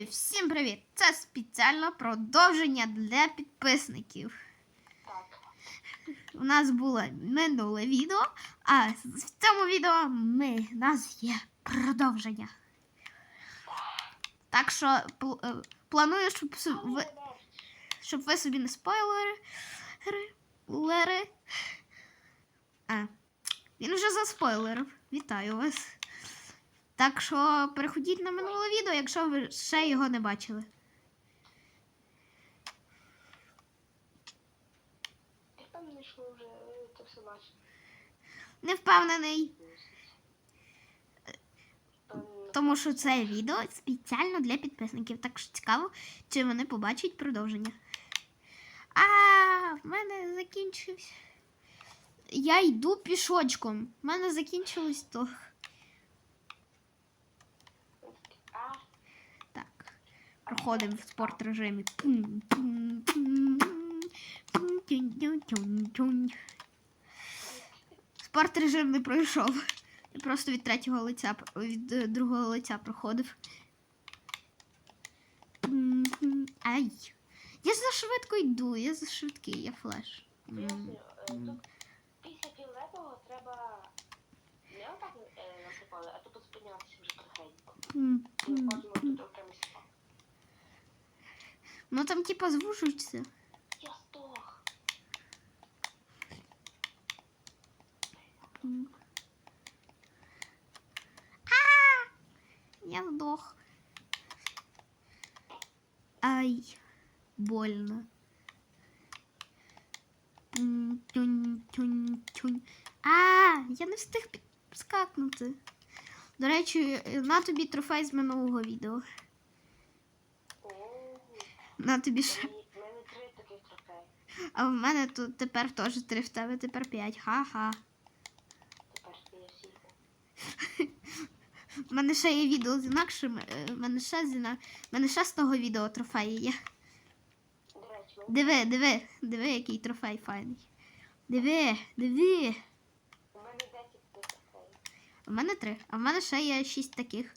Всім привіт! Це спеціально продовження для підписників. У нас було минуле відео, а в цьому відео ми, у нас є продовження. Так що пл- е, планую, щоб, ви, щоб ви собі не спойлери. Лери. А, він вже заспойлерив. Вітаю вас. Так що переходіть на минуле відео, якщо ви ще його не бачили. Я певний, що вже це все бачили. Не впевнений, тому що це відео спеціально для підписників. Так що цікаво, чи вони побачать продовження. А, в мене закінчився. Я йду пішочком. В мене закінчилось то. А, Так. Проходимо в спорт режимі. Спорт режим не пройшов. Я просто від третього лиця, від е, другого лиця проходив. Ай. Я за швидко йду, я за швидкий, я флеш. Е, після фіолетового треба не отак е, насипали, а тут спинятися вже тихенько. Пум, І ми пум, бачимо пум. тут окремий спад. Ну там типа звужуються. Я здох. М. А! Я сдох. Ай, больно. М, тюнь, тюнь, тюнь. А, я не встиг підскакнути. До речі, на тобі трофей з минулого відео. На тобі ще. в мене три таких трофеї. А в мене тут тепер теж три, в тебе тепер п'ять. Ха-ха. Тепер ти всі. У мене ще є відео з інакшим. е, мене ще з іна... в мене ще з того відео трофеї є. Диви, диви, диви, який трофей файний. Диви, диви. у мене 10 таких трофеїв, У мене три, а в мене ще є шість таких.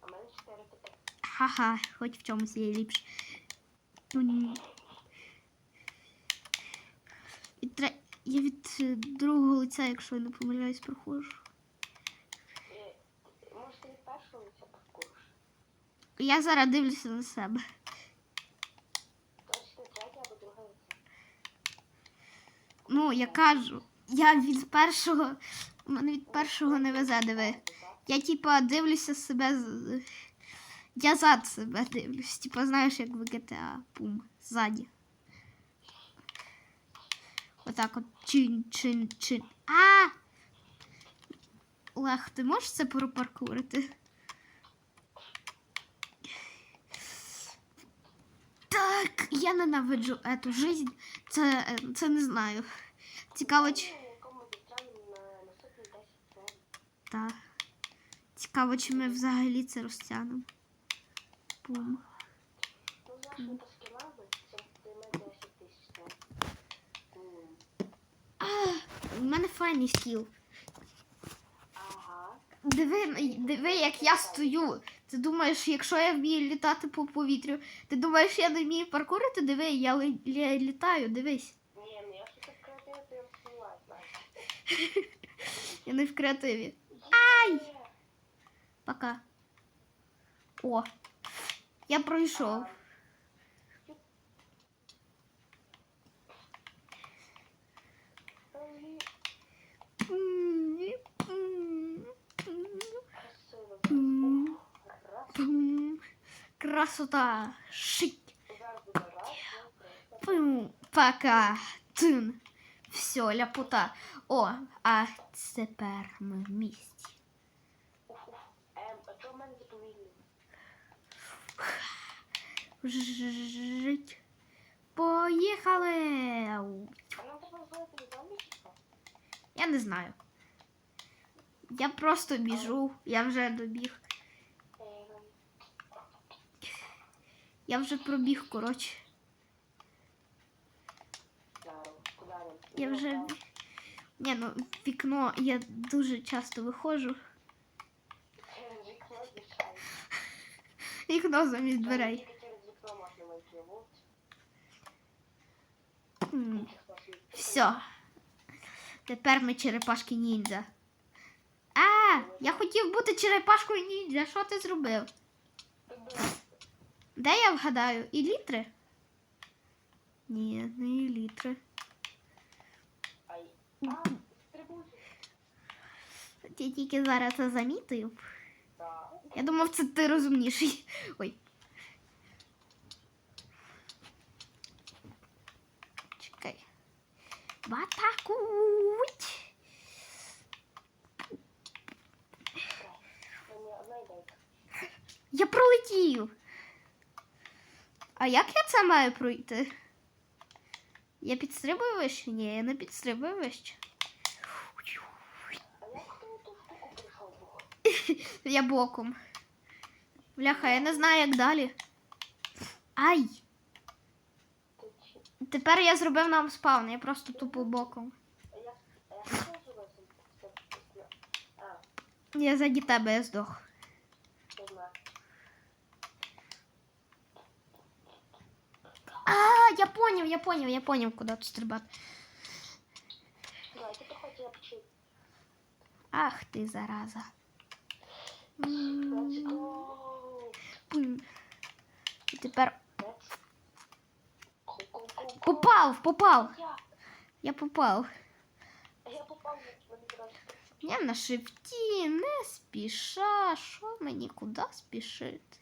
а в мене 4 таких. Ха-ха, хоч в чомусь є ліпше. Тунь. Від тре... Я від е, другого лиця, якщо я не помиляюсь, проходжу. Може, ти від першого лиця паркуєш? Я зараз дивлюся на себе. Точно третє або друге лице. Ну, я кажу, я від першого. У мене від першого не везе, диви. Я типа дивлюся себе. з- Я зад себе дивлюсь. Типа, знаєш, як в GTA. Пум. Ззаді. Отак от чин, чин, чин. А! Лех, ти можеш це пропаркурити? Так, я ненавиджу эту жизнь. Це, е, це не знаю. Цікаво, чи. На якому відправимо на наступні 10 серій. Так. Цікаво, чи ми взагалі це розтягнемо. Пум. Завжди по скінам це займе 10 тисяч А, у мене файний скіл. Диви, диви, як я стою. Ти думаєш, якщо я вмію літати по повітрю, ти думаєш, я не вмію паркурити? Диви, я ли- лі- літаю, дивись. Ні, ну я щось то я. Я не в креативі. Ай! Пока. О. Я пройшов. Красиво. М. Ух, Раз. Пум. Красота. Шик. Зараз буде раз, два, три. Пум. Пока. Тин. Все, ляпота. О, а тепер ми в місті. Жить. Поїхали. Я не знаю. Я просто біжу. Я вже добіг. Я вже пробіг, коротше. Я вже. Ні, ну вікно я дуже часто виходжу. Вікно. Замість дверей. Все. Тепер ми черепашки ніндзя. А, я хотів бути черепашкою ніндзя. Що ти зробив? Де я вгадаю? І літри? Ні, не і літри. Я тільки зараз це замітив. Я думав, це ти розумніший. Ой. Чекай. В ідейка. Я пролетів. А як я це маю пройти? Я підстрибую вище? Ні, я не підстрибую вище. А як ти у ту штуку прийшов? Бог? Я боком. Бляха, я не знаю, як далі. Ай! Тепер я зробив нам спавн, я просто тупо боком. Я, заді тебе я здох. А, я поняв, я поняв, я поняв, куди тут стрибати. Ах ти зараза. І тепер попав, попав. Я, попав. я попав. Я на шифті, не спіша. Що мені куди спішити?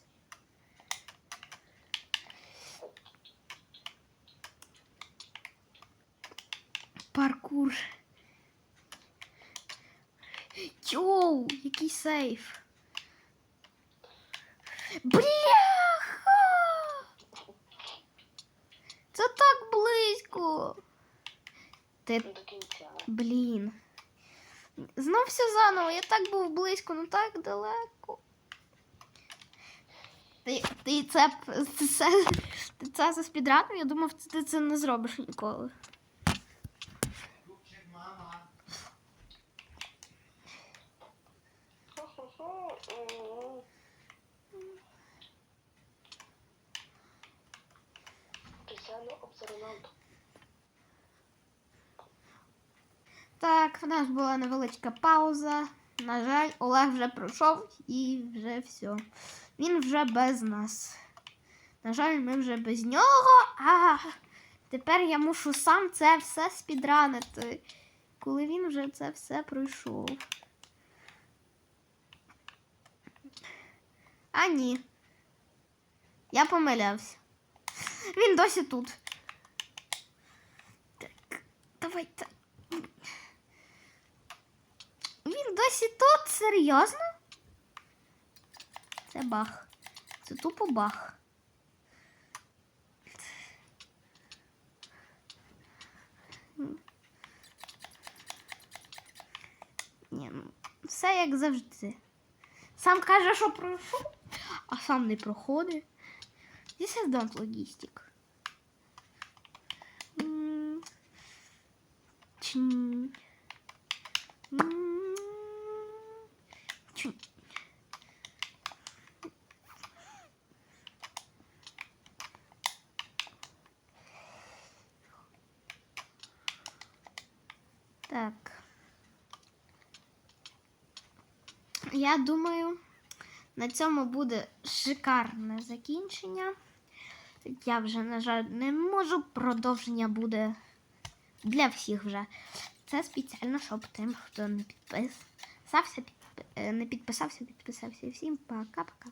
Паркур. Йоу, який сейф. Бляха! Це так близько. Ти До кінця. Блін. Знов все заново. Я так був близько, ну так далеко. Ти, ти це, ти це, ти це за спідраном? Я думав, ти це не зробиш ніколи. Так, в нас була невеличка пауза. На жаль, Олег вже пройшов і вже все. Він вже без нас. На жаль, ми вже без нього. А тепер я мушу сам це все спідранити, коли він вже це все пройшов. А ні. Я помилявся. Він досі тут. Так, давайте. Він досі тут? Серйозно? Це баг. Це тупо баг. Ні, ну, все як завжди. Сам каже, що пройшов, а сам не проходить. This is don't logistic. Так. Я думаю, на цьому буде шикарне закінчення. Я вже, на жаль, не можу. Продовження буде для всіх вже. Це спеціально, щоб тим, хто не підписався, підп- е, не підписався, підписався. Всім пока-пока.